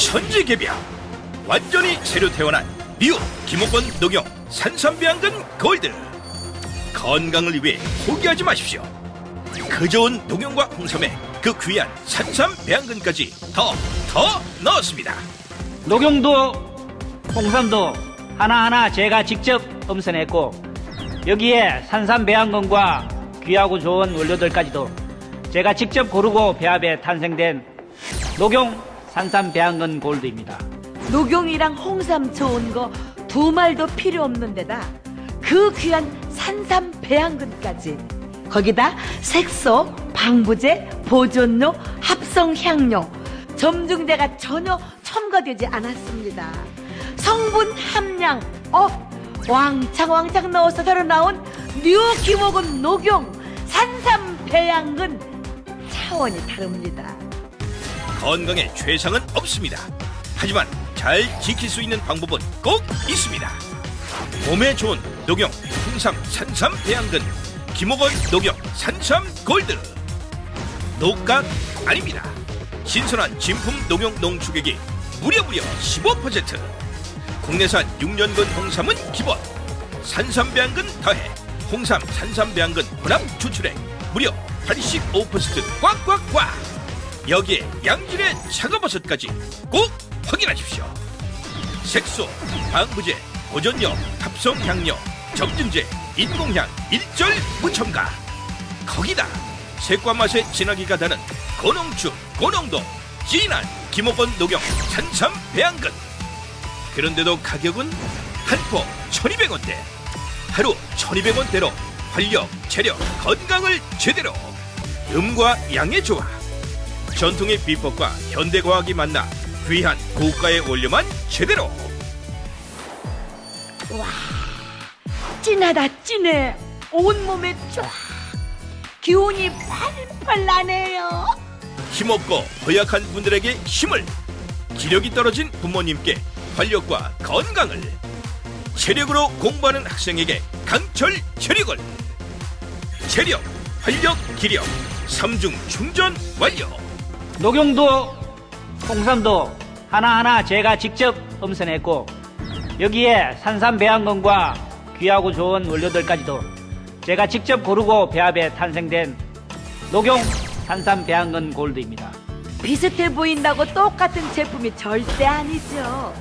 천지개비야. 완전히 새로 태어난 미우 김옥건 녹용 산삼배양근 골드. 건강을 위해 포기하지 마십시오. 그 좋은 녹용과 홍삼에 그 귀한 산삼배양근까지 더 더 넣었습니다. 녹용도 홍삼도 하나하나 제가 직접 엄선했고 여기에 산삼 배양건과 귀하고 좋은 원료들까지도 제가 직접 고르고 배합해 탄생된 녹용 산삼 배양건 골드입니다. 녹용이랑 홍삼 좋은 거 두 말도 필요 없는 데다 그 귀한 산삼 배양근까지 거기다 색소, 방부제, 보존료, 합성 향료, 점증제가 전혀 첨가되지 않았습니다. 성분 함량 업 왕창 왕창 넣어서 새로 나온 뉴 기목은 녹용 산삼 배양근 차원이 다릅니다. 건강에 최상은 없습니다. 하지만 잘 지킬 수 있는 방법은 꼭 있습니다. 몸에 좋은 녹용, 홍삼, 산삼, 배양근, 김옥원 녹용, 산삼, 골드. 녹각 아닙니다. 신선한 진품 녹용 농축액이 무려 무려 15%. 국내산 6년근 홍삼은 기본. 산삼 배양근 더해 홍삼, 산삼 배양근 혼합 추출액 무려 85% 꽉꽉꽉. 여기에 양질의 차가버섯까지 꼭 확인하십시오. 색소, 방부제, 보존료, 합성향료, 점증제, 인공향, 일절 무첨가. 거기다 색과 맛의 진하기가 다른 고농축, 고농도, 진한 김옥건 녹용 산삼 배양근. 그런데도 가격은 한포 1200원대. 하루 1200원대로 활력, 체력, 건강을 제대로. 음과 양의 조화. 전통의 비법과 현대 과학이 만나 귀한 고가의 원료만 제대로. 찐하다 찐해. 온 몸에 쫙 기운이 팔팔 나네요. 힘없고 허약한 분들에게 힘을 기력이 떨어진 부모님께 활력과 건강을 체력으로 공부하는 학생에게 강철 체력을. 체력, 활력, 기력 삼중 충전 완료 녹용도 홍삼도 하나하나 제가 직접 엄선했고 여기에 산삼 배양건과 귀하고 좋은 원료들까지도 제가 직접 고르고 배합해 탄생된 녹용 산삼 배양건 골드입니다. 비슷해 보인다고 똑같은 제품이 절대 아니죠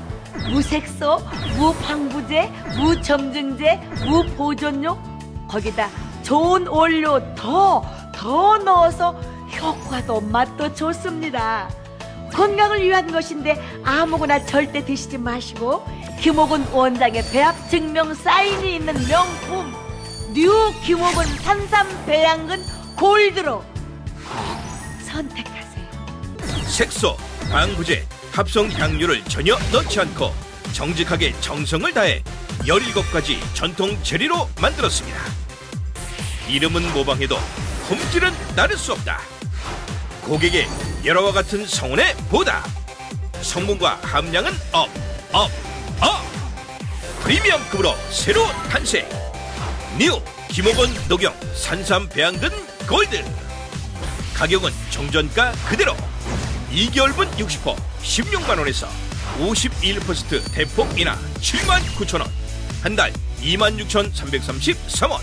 무색소, 무방부제, 무점증제, 무보존료 거기다 좋은 원료 더, 더 넣어서 효과도 맛도 좋습니다 건강을 위한 것인데 아무거나 절대 드시지 마시고 김옥은 원장의 배합 증명 사인이 있는 명품 뉴 김옥은 산삼 배양근 골드로 선택하세요. 색소, 방부제, 합성 향료를 전혀 넣지 않고 정직하게 정성을 다해 17가지 전통 재료로 만들었습니다. 이름은 모방해도 품질은 나를 수 없다. 고객의 여러와 같은 성원에 보답. 성분과 함량은 업, 업, 업. 프리미엄급으로 새로 탄생. 뉴 김옥원 녹용 산삼 배양근 골드. 가격은 정전가 그대로 2개월분 60% 16만 원에서 51% 대폭 인하 7만 9천 원. 한 달 26,333원.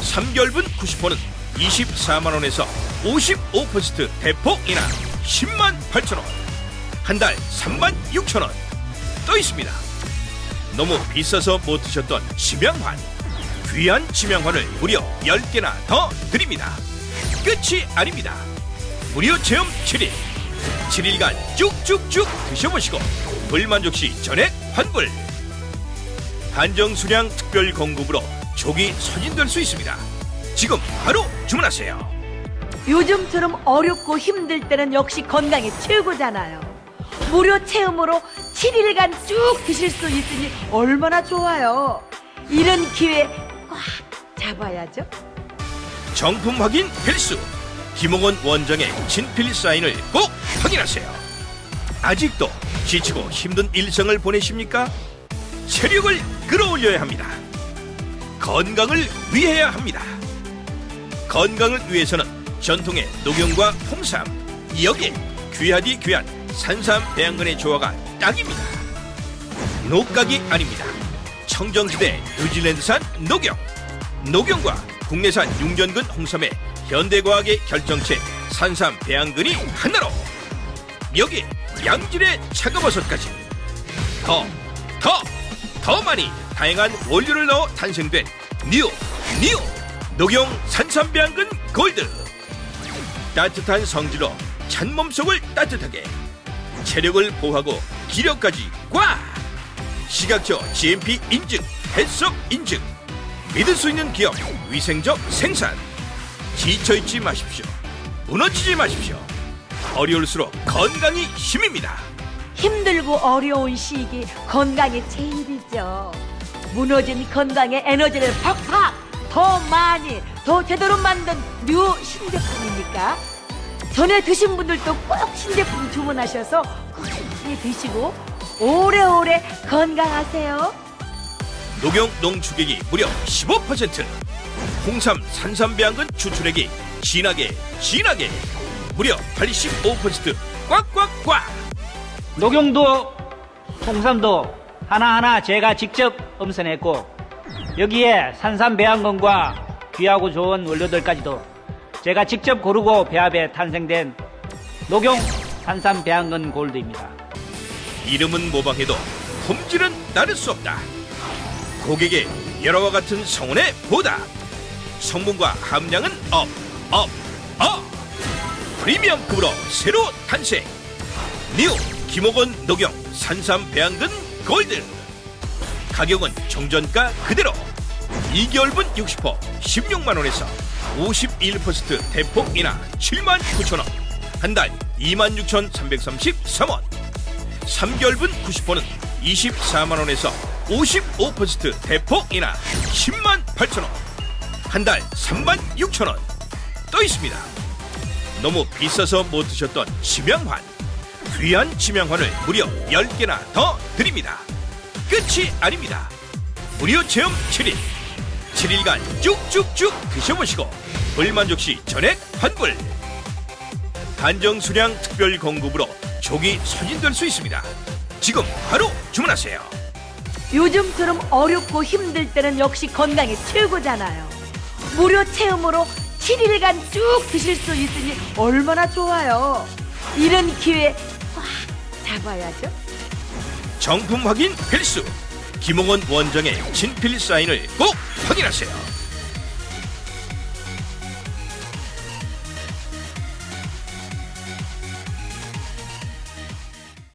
3개월분 90%는 24만 원에서 55% 대폭 인하 10만 8천 원. 한 달 3만 6천 원. 또 있습니다. 너무 비싸서 못 드셨던 지명환. 귀한 지명환을 무려 10개나 더 드립니다. 끝이 아닙니다. 무료 체험 7일. 7일간 쭉쭉쭉 드셔보시고 불만족 시 전액 환불. 한정 수량 특별 공급으로 조기 소진될 수 있습니다. 지금 바로 주문하세요. 요즘처럼 어렵고 힘들 때는 역시 건강이 최고잖아요. 무료 체험으로 7일간 쭉 드실 수 있으니 얼마나 좋아요. 이런 기회 꽉 잡아야죠. 정품 확인 필수. 김홍원 원장의 친필 사인을 꼭 확인하세요. 아직도 지치고 힘든 일상을 보내십니까? 체력을 끌어올려야 합니다. 건강을 위해야 합니다. 건강을 위해서는 전통의 녹용과 홍삼, 여기에 귀하디 귀한 산삼 배양근의 조화가 딱입니다. 녹각이 아닙니다. 청정지대 뉴질랜드산 녹용, 녹용과 국내산 융전근 홍삼의 현대과학의 결정체 산삼 배양근이 하나로 여기 양질의 차가버섯까지 더, 더, 더 많이 다양한 원료를 넣어 탄생된 뉴, 뉴 녹용 산삼 배양근 골드. 따뜻한 성질로 찬 몸속을 따뜻하게 체력을 보호하고 기력까지 꽉! 시각처 GMP 인증 햇섭 인증. 믿을 수 있는 기업 위생적 생산. 지쳐있지 마십시오. 무너지지 마십시오. 어려울수록 건강이 힘입니다. 힘들고 어려운 시기 건강이 제일이죠. 무너진 건강에 에너지를 팍팍 더 많이 더 제대로 만든 뉴 신제품이니까? 전에 드신 분들도 꼭 신제품 주문하셔서 꾸준히 드시고 오래오래 건강하세요. 녹용 농축액이 무려 15% 홍삼 산삼배양근 추출액이 진하게 진하게. 무려 85% 꽉꽉꽉. 녹용도 홍삼도 하나하나 제가 직접 엄선했고 여기에 산삼 배양건과 귀하고 좋은 원료들까지도 제가 직접 고르고 배합해 탄생된 녹용 산삼 배양건 골드입니다. 이름은 모방해도 품질은 따를 수 없다. 고객의 여러와 같은 성원에 보답. 성분과 함량은 업, 업, 업. 프리미엄급으로 새로 탄생. 뉴 김옥원 녹용 산삼 배양근 골드. 가격은 정전가 그대로. 2개월분 60% 16만 원에서 51% 대폭 인하 7만 9천 원. 한 달 26,333원. 3개월분 90%는 24만원에서 55% 대폭 인하 10만 8천원 한 달 3만 6천원 또 있습니다 너무 비싸서 못 드셨던 치명환 귀한 치명환을 무려 10개나 더 드립니다 끝이 아닙니다 무료 체험 7일 7일간 쭉쭉쭉 드셔보시고 불만족 시 전액 환불 한정 수량 특별 공급으로 족이 소진될 수 있습니다. 지금 바로 주문하세요. 요즘처럼 어렵고 힘들 때는 역시 건강이 최고잖아요. 무료 체험으로 7일간 쭉 드실 수 있으니 얼마나 좋아요. 이런 기회 꽉 잡아야죠. 정품 확인 필수. 김홍원 원장의 친필 사인을 꼭 확인하세요.